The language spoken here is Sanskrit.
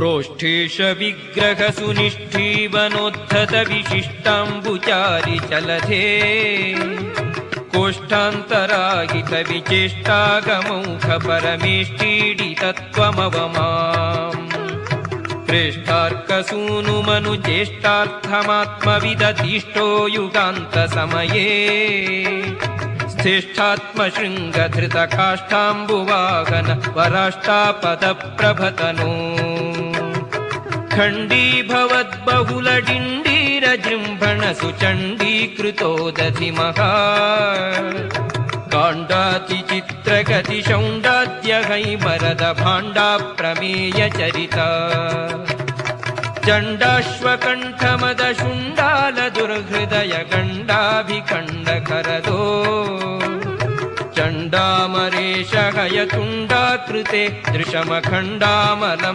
प्रोष्ठेश विग्रह सुनिष्ठीवनोद्धत विशिष्टाम्बुचारि चलधे कोष्ठान्तराहित विचेष्टागमौख परमेष्टीडितत्वमवमाम् प्रेष्ठार्कसूनुमनुचेष्टार्थमात्मविदधिष्ठो युगान्तसमये श्रेष्ठात्मशृङ्गधृतकाष्ठाम्बुवाहन पराष्टापदप्रभतनो खण्डीभवद्बहुलडिण्डीरजृम्भण सुचण्डीकृतो दधिमहा काण्डातिचित्रगतिशौण्डाद्यहैमरद भाण्डा प्रमेयचरिता चण्डाश्वकण्ठमदशुण्डाल दुर्हृदय गण्डाभिकण्डकरदो चण्डामरेश हयतुण्डाकृते दृशमखण्डामलम्